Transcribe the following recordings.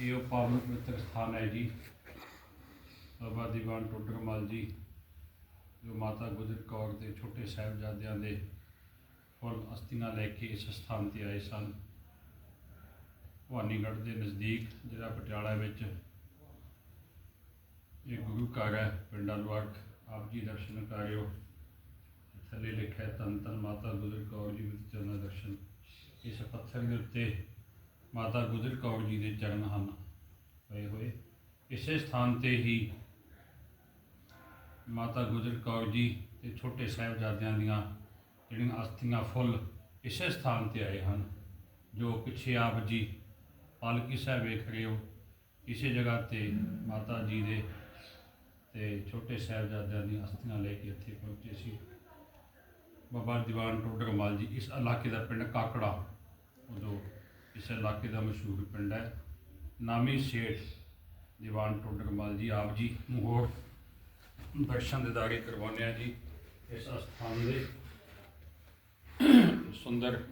ਇਹ ਉਹ ਪਾਵਨ ਪਵਿੱਤਰ ਸਥਾਨ ਹੈ ਜੀ। ਬਾਬਾ ਦੀਵਾਨ ਟੋਡਰਮਲ ਜੀ, ਜੋ ਮਾਤਾ ਗੁਜਰ ਕੌਰ ਦੇ ਛੋਟੇ ਸਾਹਿਬਜ਼ਾਦਿਆਂ ਦੇ ਫੁੱਲ ਅਸਤੀਆਂ ਲੈ ਕੇ ਇਸ ਸਥਾਨ ਤੇ ਆਏ ਸਨ। ਭਵਾਨੀਗੜ੍ਹ ਦੇ ਨਜ਼ਦੀਕ, ਜਿਹੜਾ ਪਟਿਆਲਾ ਵਿੱਚ ਇਹ ਗੁਰੂ ਘਰ ਹੈ, ਪਿੰਡਾਂ ਲਵਾਰਕ ਆਪ ਜੀ ਦਰਸ਼ਨ ਕਰਿਓ। ਥੱਲੇ ਲਿਖਿਆ ਹੈ ਧੰਨ ਧੰਨ ਮਾਤਾ ਗੁਜਰ ਕੌਰ ਜੀ ਵਿੱਚ ਚਰਨ ਦਰਸ਼ਨ। ਇਸ ਪੱਥਰ ਦੇ ਉੱਤੇ ਮਾਤਾ ਗੁਜਰ ਕੌਰ ਜੀ ਦੇ ਚਰਨ ਹਨ। ਪਏ ਹੋਏ। ਇਸੇ ਸਥਾਨ ਤੇ ਹੀ ਮਾਤਾ ਗੁਜਰ ਕੌਰ ਜੀ ਤੇ ਛੋਟੇ ਸਾਹਿਬਜ਼ਾਦਿਆਂ ਦੀਆਂ ਜਿਹੜੀਆਂ ਅਸਥੀਆਂ ਫੁੱਲ ਇਸੇ ਸਥਾਨ ਤੇ ਆਏ ਹਨ, ਜੋ ਪਿੱਛੇ ਆਪ ਜੀ ਪਾਲਕੀ ਸਾਹਿਬ ਵੇਖ ਰਹੇ ਹੋ। ਇਸੇ ਜਗ੍ਹਾ ਤੇ ਮਾਤਾ ਜੀ ਦੇ ਤੇ ਛੋਟੇ ਸਾਹਿਬਜ਼ਾਦਿਆਂ ਦੀਆਂ ਅਸਥੀਆਂ ਲੈ ਕੇ ਇੱਥੇ ਪਹੁੰਚੇ ਸੀ। ਬਾਬਾ ਦੀਵਾਨ ਟੋਡਰ ਟੋਡਰਮਲ ਜੀ, ਇਸ ਇਲਾਕੇ ਦਾ ਪਿੰਡ ਕਾਕੜਾ, ਉਦੋਂ ਇਸ ਇਲਾਕੇ ਦਾ ਮਸ਼ਹੂਰ ਪਿੰਡ ਹੈ। ਨਾਮੀ ਸੇਠ ਦੀਵਾਨ ਟੋਡਰਮਲ ਜੀ, ਆਪ ਜੀ ਨੂੰ ਹੋਰ ਦਰਸ਼ਨ ਦੇ ਦਿਦਾਰੇ ਕਰਵਾਉਂਦੇ ਆ ਜੀ ਇਸ ਅਸਥਾਨ ਦੇ। ਸੁੰਦਰ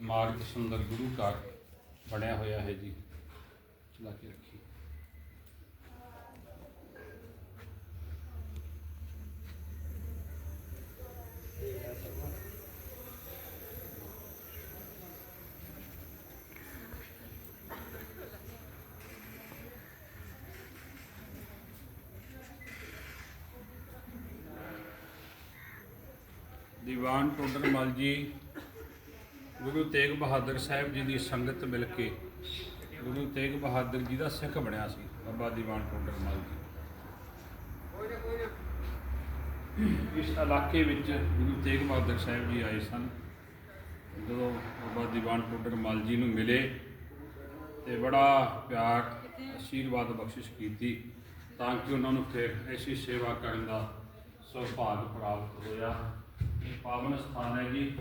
ਮਾਰਗ, ਸੁੰਦਰ ਗੁਰੂ ਘਰ ਬਣਿਆ ਹੋਇਆ ਹੈ ਜੀ। ਚਲਾ ਕੇ ਰੱਖੀ। ਦੀਵਾਨ ਟੋਡਰ ਮਲ ਜੀ, ਗੁਰੂ ਤੇਗ ਬਹਾਦਰ ਸਾਹਿਬ ਜੀ ਦੀ ਸੰਗਤ ਮਿਲ ਕੇ ਗੁਰੂ ਤੇਗ ਬਹਾਦਰ ਜੀ ਦਾ ਸਿੱਖ ਬਣਿਆ ਸੀ, ਬਾਬਾ ਦੀਵਾਨ ਟੋਡਰ ਟੋਡਰਮਲ ਜੀ। ਇਸ ਇਲਾਕੇ ਵਿੱਚ ਗੁਰੂ ਤੇਗ ਬਹਾਦਰ ਸਾਹਿਬ ਜੀ ਆਏ ਸਨ। ਜਦੋਂ ਬਾਬਾ ਦੀਵਾਨ ਟੋਡਰ ਟੋਡਰਮਲ ਜੀ ਨੂੰ ਮਿਲੇ ਤੇ ਬੜਾ ਪਿਆਰ, ਆਸ਼ੀਰਵਾਦ ਬਖਸ਼ਿਸ਼ ਕੀਤੀ ਤਾਂ ਕਿ ਉਹਨਾਂ ਨੂੰ ਫਿਰ ਐਸੀ ਸੇਵਾ ਕਰਨ ਦਾ ਸੁਭਾਗ ਪ੍ਰਾਪਤ ਹੋਇਆ। ਇਹ ਪਾਵਨ ਸਥਾਨ ਹੈ ਜੀ।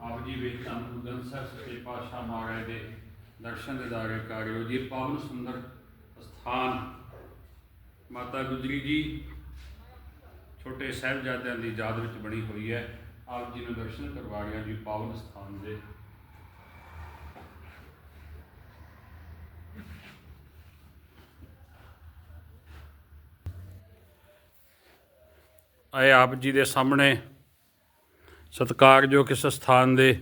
ਆਪ ਜੀ ਵੇਖ ਧੰਨ ਗੁਰੂ ਸਾਹਿਬ ਸੱਚੇ ਪਾਤਸ਼ਾਹ ਮਹਾਰਾਜ ਦੇ ਦਰਸ਼ਨ ਦਿਦਾਰੇ ਕਰਿਓ ਜੀ। ਪਾਵਨ ਸੁੰਦਰ ਸਥਾਨ। ਮਾਤਾ ਗੁਜਰੀ ਜੀ, ਛੋਟੇ ਸਾਹਿਬਜ਼ਾਦਿਆਂ ਦੀ ਯਾਦ ਵਿੱਚ ਬਣੀ ਹੋਈ ਹੈ। ਆਪ ਜੀ ਨੂੰ ਦਰਸ਼ਨ ਕਰਵਾ ਰਿਹਾ ਜੀ ਪਾਵਨ ਸਥਾਨ ਦੇ। ਆਏ ਆਪ ਜੀ ਦੇ ਸਾਹਮਣੇ ਸਤਿਕਾਰਯੋਗ ਇਸ ਸਥਾਨ ਦੇ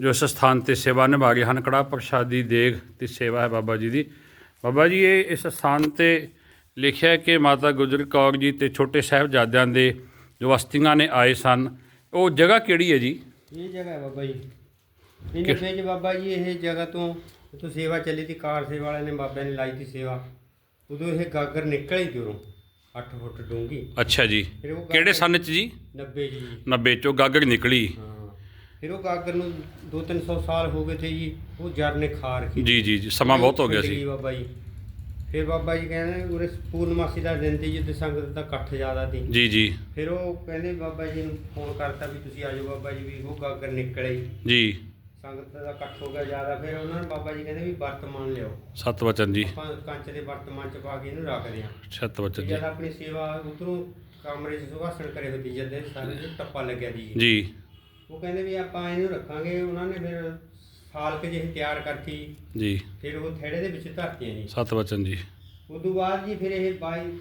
ਜੋ ਇਸ ਸਥਾਨ ਤੇ ਸੇਵਾ ਨਿਭਾ ਰਹੇ ਹਨ ਕੜਾ ਪ੍ਰਸ਼ਾਦੀ ਦੇਗ ਤੇ ਸੇਵਾ ਹੈ ਬਾਬਾ ਜੀ ਦੀ। ਬਾਬਾ ਜੀ ਇਹ ਇਸ ਸਥਾਨ ਤੇ ਲਿਖਿਆ ਹੈ ਕਿ ਮਾਤਾ ਗੁਜਰ ਕੌਰ ਜੀ ਤੇ ਛੋਟੇ ਸਾਹਿਬਜ਼ਾਦਿਆਂ ਦੇ ਜੋ ਅਸਥੀਆਂ ਨੇ ਆਏ ਸਨ ਉਹ ਜਗ੍ਹਾ ਕਿਹੜੀ ਹੈ ਜੀ? ਇਹ ਜਗ੍ਹਾ ਹੈ ਬਾਬਾ ਜੀ। ਇਹ ਨੱਬੇ ਚ ਬਾਬਾ ਜੀ ਇਹ ਜਗ੍ਹਾ ਤੋਂ ਤੋਂ ਸੇਵਾ ਚੱਲੀ ਤੀ ਕਾਰ ਸੇਵਾ ਵਾਲਿਆਂ ਨੇ ਬਾਬਿਆਂ ਨੇ ਲਾਈ ਤੀ ਸੇਵਾ। ਉਦੋਂ ਇਹ ਗਾਗਰ ਨਿਕਲੀ ਉਰੋਂ 8 ਫੁੱਟ ਡੂੰਘੀ। ਅੱਛਾ ਜੀ। ਫਿਰ ਉਹ ਕਿਹੜੇ ਸੰਨ ਚ ਜੀ? 90 ਜੀ। 90 ਚੋਂ ਗਾਗਰ ਨਿਕਲੀ। ਹਾਂ। ਫਿਰ ਉਹ ਗਾਗਰ ਨੂੰ 2-300 ਸਾਲ ਹੋ ਗਏ ਤੇ ਜੀ ਉਹ ਜਰ ਨੇ ਖਾ ਰੱਖੀ ਜੀ ਜੀ ਜੀ ਸਮਾਂ ਬਹੁਤ ਹੋ ਗਿਆ ਸੀ। ਬਾਬਾ ਜੀ। ਫਿਰ ਬਾਬਾ ਜੀ ਕਹਿੰਦੇ ਉਰੇ ਪੂਰਨਮਾਸੀ ਦਾ ਦਿਨ ਤੇ ਜਿੱਦ ਸੰਗਤ ਦਾ ਇਕੱਠ ਜ਼ਿਆਦਾ ਸੀ। ਜੀ ਜੀ। ਫਿਰ ਉਹ ਕਹਿੰਦੇ ਬਾਬਾ ਜੀ ਨੂੰ ਫੋਨ ਕਰਤਾ ਵੀ ਤੁਸੀਂ ਆ ਜਾਓ ਬਾਬਾ ਜੀ ਵੀ ਉਹ ਗਾਗਰ ਨਿਕਲੇ। ਜੀ। ਸੰਗਤ ਦਾ ਇਕੱਠ ਹੋ ਗਿਆ ਜ਼ਿਆਦਾ ਫਿਰ ਉਹਨਾਂ ਨੇ ਬਾਬਾ ਜੀ ਕਹਿੰਦੇ ਵੀ ਵਰਤਮਾਨ ਲਿਓ ਸਤ ਵਚਨ ਜੀ। ਆਪਾਂ ਕੰਚ ਦੇ ਵਰਤਮਾਨ ਚ ਪਾ ਕੇ ਇਹਨੂੰ ਰੱਖਦੇ ਹਾਂ। ਸਤ ਵਚਨ ਜੀ। ਜਦ ਆਪਣੀ ਸੇਵਾ ਉਧਰੋਂ ਕਮਰੇ 'ਚ ਸੁਭਾਸਣ ਕਰੇ ਹੋਤੀ ਜਦ ਦੇ ਸਾਰੇ ਨੂੰ ਟੱਪਾ ਲੱਗਿਆ ਜੀ ਜੀ। ਉਹ ਕਹਿੰਦੇ ਵੀ ਆਪਾਂ ਇਹਨੂੰ ਰੱਖਾਂਗੇ ਉਹਨਾਂ ਨੇ ਫਿਰ ਸਾਲ ਕੇ ਜਿਹੀ ਤਿਆਰ ਕਰਤੀ। ਜੀ। ਫਿਰ ਉਹ ਥੇੜੇ ਦੇ ਵਿੱਚ ਧਰਤੀਆਂ ਜੀ। ਸਤ ਵਚਨ ਜੀ। ਉਦੋਂ ਬਾਅਦ ਜੀ ਫਿਰ ਇਹ 22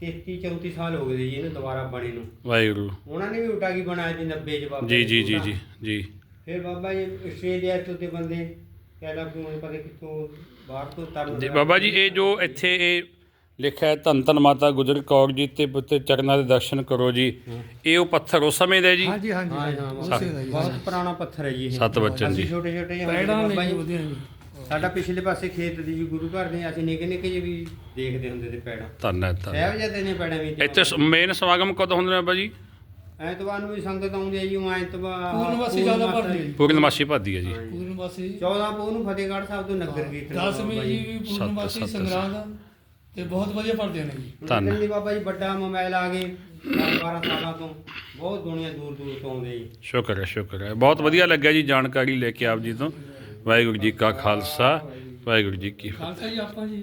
33 34 ਸਾਲ ਹੋ ਗਏ ਜੀ ਇਹਨੂੰ ਦੁਬਾਰਾ ਬਣੇ ਨੂੰ। ਵਾਹਿਗੁਰੂ। ਉਹਨਾਂ ਨੇ ਵੀ ਉਟਾਗੀ ਬਣਾਇਆ ਜੀ 90 ਚ ਬਾਬਾ ਜੀ ਜੀ ਜੀ ਉਹਦਾ। ਜੀ ਜੀ। ਫਿਰ ਬਾਬਾ ਜੀ ਆਸਟ੍ਰੇਲੀਆ ਤੋਂ ਤੇ ਬੰਦੇ ਕਹਿੰਦਾ ਕਿ ਹੁਣ ਪਤਾ ਕਿੱਥੋਂ ਬਾਹਰ ਤੋਂ ਤਰਨ ਜੀ ਬਾਬਾ ਜੀ ਇਹ ਜੋ ਇੱਥੇ ਇਹ ਲਿਖਿਆ ਹੈ ਧੰਨ ਧੰਨ ਮਾਤਾ ਗੁਜਰ ਕੌਰ ਜੀ ਤੇ ਪੁੱਤੇ ਚਰਨਾਂ ਦੇ ਦਰਸ਼ਨ ਕਰੋ ਜੀ। ਇਹ ਉਹ ਪੱਥਰ ਉਸ ਸਮੇਂ ਦਾ ਜੀ? ਹਾਂਜੀ ਹਾਂਜੀ ਹਾਂ ਹਾਂ ਬਹੁਤ- ਬਹੁਤ ਪੁਰਾਣਾ ਪੱਥਰ ਹੈ ਜੀ ਇਹ। ਸਤ ਵਚਨ ਜੀ। ਛੋਟੇ ਛੋਟੇ ਜਿਹੇ ਹੁੰਦੇ ਪੈੜਾਂ ਬਾਬਾ ਨੇ ਜੀ। ਉਹਦੀਆਂ ਜੀ ਸਾਡਾ ਪਿਛਲੇ ਪਾਸੇ ਖੇਤ ਦੀ ਜੀ ਗੁਰੂ ਘਰ ਦੇ ਅਸੀਂ ਨਿੱਕੇ ਨਿੱਕੇ ਜਿਹੇ ਵੀ ਦੇਖਦੇ ਹੁੰਦੇ ਤੇ ਪੈੜਾਂ। ਧੰਨ ਹੈ ਧੰਨ ਹੈ। ਸਾਹਿਬ ਜਾਂਦੇ ਨੇ ਪੈੜਾਂ ਵਿੱਚ ਇੱਥੇ ਮੇਨ ਸਮਾਗਮ ਕਦੋਂ ਹੁੰਦੇ ਨੇ ਬਾਬਾ ਜੀ? ਐਤਵਾਰ ਨੂੰ ਵੀ ਸੰਗਤ ਆਉਂਦੀ ਹੈ ਜੀ ਉਹ ਐਤਵਾਰ ਪੂਰਨਮਾਸੀ ਜ਼ਿਆਦਾ ਭਰਦੇ ਜੀ। ਪੂਰਨਮਾਸੀ ਭਾਦੀ ਹੈ ਜੀ। ਪੂਰਨਮਾਸੀ 14 ਪੋਹ ਨੂੰ ਫਤਿਹਗੜ੍ਹ ਸਾਹਿਬ ਤੋਂ ਨਗਰ ਕੀਰਤਨ ਆ ਦਸਵੀਂ ਬਾਬਾ ਜੀ। ਵੀ ਪੂਰਨਮਾਸੀ ਸੱਤ- ਸੰਗਰਾਂਦ ਤੇ ਬਹੁਤ ਵਧੀਆ ਭਰਦੇ ਨੇ ਜੀ। ਧੰਨ। ਧੰਨ ਜੀ ਬਾਬਾ ਜੀ ਵੱਡਾ ਮੋਬਾਈਲ ਆ ਗਏ 12 ਸਾਲਾਂ ਤੋਂ। ਬਹੁਤ ਦੁਨੀਆ ਦੂਰ ਦੂਰ ਤੋਂ ਆਉਂਦੇ ਜੀ। ਸ਼ੁਕਰ ਹੈ ਸ਼ੁਕਰ ਹੈ। ਬਹੁਤ ਵਧੀਆ ਲੱਗਿਆ ਜੀ ਜਾਣਕਾਰੀ ਲੈ ਕੇ ਆਪ ਜੀ ਤੋਂ। ਵਾਹਿਗੁਰੂ ਜੀ ਕਾ ਖਾਲਸਾ ਵਾਹਿਗੁਰੂ ਜੀ ਕੀ ਫਤਿਹ। ਖਾਲਸਾ ਜੀ ਆਪਾਂ ਜੀ।